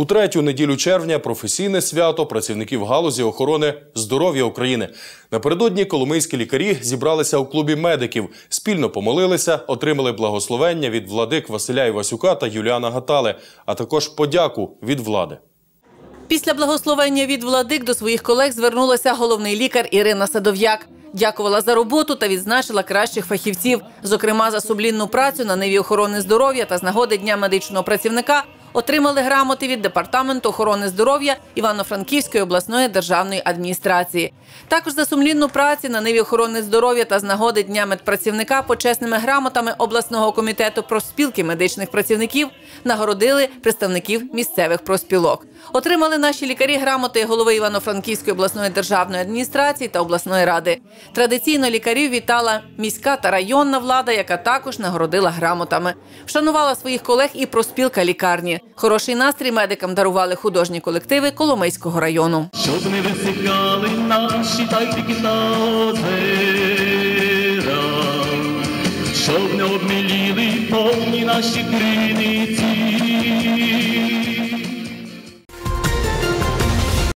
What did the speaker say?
У третю неділю червня професійне свято працівників галузі охорони здоров'я України. Напередодні коломийські лікарі зібралися у клубі медиків, спільно помолилися, отримали благословення від владик Василя Івасюка та Юліана Гатали, а також подяку від влади. Після благословення від владик до своїх колег звернулася головний лікар Ірина Садов'як. Дякувала за роботу та відзначила кращих фахівців, зокрема за сумлінну працю на ниві охорони здоров'я та з нагоди дня медичного працівника. Отримали грамоти від департаменту охорони здоров'я Івано-Франківської обласної державної адміністрації. Також за сумлінну працю на ниві охорони здоров'я та з нагоди дня медпрацівника почесними грамотами обласного комітету профспілки медичних працівників нагородили представників місцевих профспілок. Отримали наші лікарі грамоти голови Івано-Франківської обласної державної адміністрації та обласної ради. Традиційно лікарів вітала міська та районна влада, яка також нагородила грамотами. Вшанувала своїх колег і проспілка лікарні. Хороший настрій медикам дарували художні колективи Коломийського району. Щоб не висикали наші тайпіки та озера, щоб не обміліли повні наші криниці,